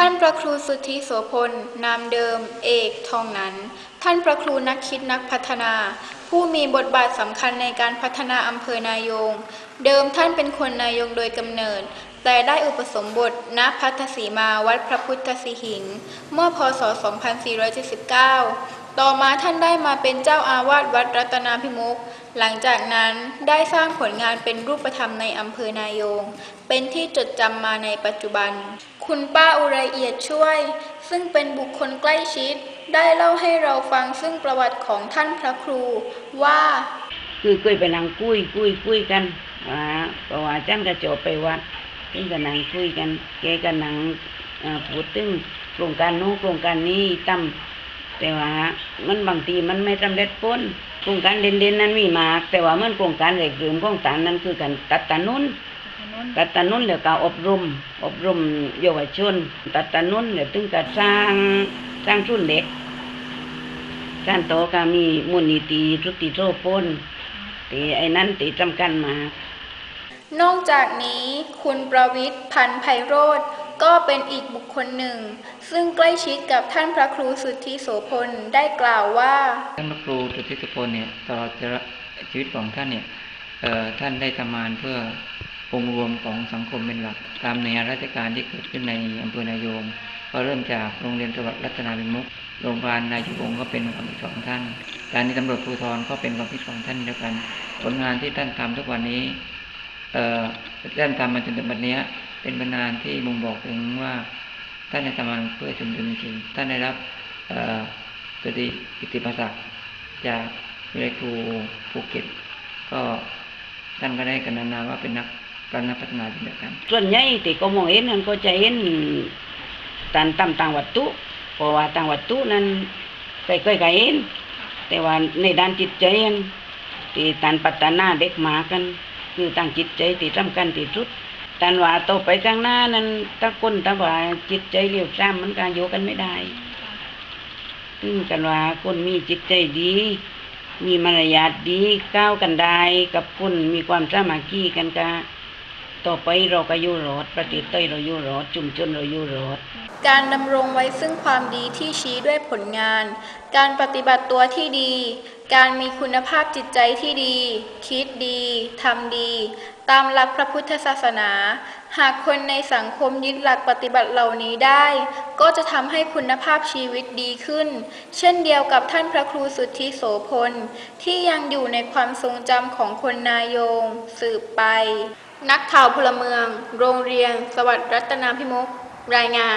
ท่านพระครูสุทธิโสพล นามเดิม เอกทองนั้น ท่านพระครูนักคิดนักพัฒนา ผู้มีบทบาทสำคัญในการพัฒนาอำเภอนายง เดิมท่านเป็นคนนายงโดยกำเนิด แต่ได้อุปสมบทณพัทธสีมาวัดพระพุทธสีหิง เมื่อพศ 2479 ต่อมาท่านได้มาเป็นเจ้าอาวาสวัดรัตนาพิมุขหลังจากนั้นได้สร้างผลงานเป็นรูปธรรมในอำเภอนายง เป็นที่จดจำมาในปัจจุบัน คุณป้าอุไรเอียดช่วย ซึ่งเป็นบุคคลใกล้ชิด ได้เล่าให้เราฟังซึ่งประวัติของท่านพระครูว่าคือเคยไปนั่งคุยคุยคุยกันว่าเพราะว่าจันก็จบไปวัดซึ่งก็นั่งคุยกันแกก็นั่งเอ่อพูดถึงโครงการนู้โครงการนี้ตั้ม แต่ว่ามันบางทีมันไม่สำเร็จผลโครงการเด่นๆนั้นมีมาก แต่ว่ามันโครงการเล็กหรือของตานนั้นคือการตัดถนนตัดถนนแล้วก็อบรม อบรมเยาวชน ตัดถนนแล้วถึงก็สร้างสร้างชุนเด็กสร้างโตอก็มีมูลนิธิทุติโสพลตีไอ้นั้นตีจำกันมานอกจากนี้คุณประวิทย์พันธ์ไพโรธ ก็เป็นอีกบุคคลหนึ่ง ซึ่งใกล้ชิดกับท่านพระครูสุทธิโสพลได้กล่าวว่า ท่านพระครูสุทธิสุพลเนี่ยตลอดชีวิตของท่านเนี่ยท่านได้ทำงานเพื่อองค์รวมของสังคมเป็นหลัก ตามในวราชการที่เกิดขึ้นในอำเภอนายงก็เริ่มจากโรงเรียนจังหวัดรัตนาวิมุขโรงพยาบาลนายจุวงก็เป็นความคิดของท่าน การที่ตำรวจภูธรก็เป็นความคิดของท่านเดียวกัน ผลงานที่ท่านทำทุกวันนี้ท่านทำมาจนถึงบัดเนี้ เป็นบรรณานที่บ่งบอกถึงว่าท่านได้ทำงานเพื่อชุมชนจริงท่านได้รับเอ่อสวัสดีกิตติมศักด์จากวิทยาลัยครูภูเก็ต ก็ท่านก็ได้กันนาว่าเป็นนักการนักพัฒนาเช่นเดียวกัน ส่วนใหญ่ที่ก็มองเห็นนั้นก็จะเห็นต่างต่ำต่างวัตถุเพราะว่าต่างวัตถุนั้นใครเคยก็เห็นแต่ว่าในด้านจิตใจนั้นที่ต่างพัฒนาเด็กหมากัน คือต่างจิตใจที่สำคัญที่สุด แตนว่าตกไปข้างหน้านั้นตะกุนถ้าว่าจิตใจเรียวซ้ำมันก็อยู่กันไม่ได้ซึ่งกันว่าคนมีจิตใจดี มีมารยาทดีก้าวกันได้ กับคนมีความสามัคคีกันกะ ต่อไปเราก็อยู่รอดประเทศไทยเราอยู่รอดชุมชนเราอยู่รอดการดำรงไว้ซึ่งความดีที่ชี้ด้วยผลงาน การปฏิบัติตัวที่ดี การมีคุณภาพจิตใจที่ดี คิดดี ทำดี ตามหลักพระพุทธศาสนา หากคนในสังคมยึดหลักปฏิบัติเหล่านี้ได้ ก็จะทำให้คุณภาพชีวิตดีขึ้น เช่นเดียวกับท่านพระครูสุทธิโสพล ที่ยังอยู่ในความทรงจำของคนนายง สืบไป นักข่าวพลเมือง โรงเรียน สวัสดิ์รัตนาพิมุก รายงาน